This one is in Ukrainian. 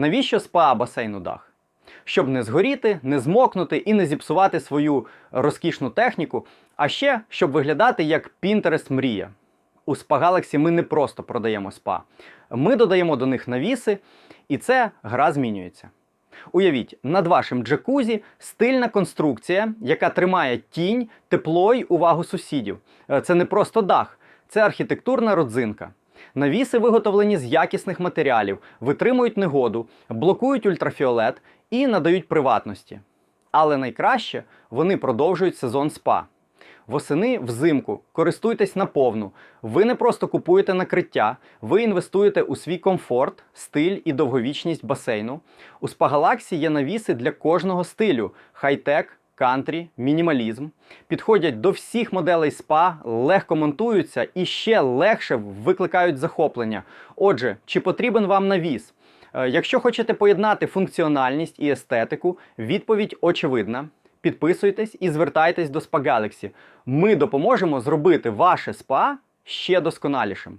Навіщо спа басейну дах? Щоб не згоріти, не змокнути і не зіпсувати свою розкішну техніку, а ще щоб виглядати як Pinterest мрія. У Spa Galaxy ми не просто продаємо спа. Ми додаємо до них навіси, і це гра змінюється. Уявіть, над вашим джакузі стильна конструкція, яка тримає тінь, тепло й увагу сусідів. Е, Це не просто дах, це архітектурна родзинка. Навіси виготовлені з якісних матеріалів, витримують негоду, блокують ультрафіолет і надають приватності. Але найкраще вони продовжують сезон спа. Восени взимку користуйтесь наповну. Ви не просто купуєте накриття, ви інвестуєте у свій комфорт, стиль і довговічність басейну. У Galaxy є навіси для кожного стилю: хай-тек, кантрі, мінімалізм. Підходять до всіх моделей спа, легко монтуються і ще легше викликають захоплення. Отже, чи потрібен вам навіс? Е, Якщо хочете поєднати функціональність і естетику, відповідь очевидна. Підписуйтесь і звертайтесь до Spa Galaxy. Ми допоможемо зробити ваше спа ще досконалішим.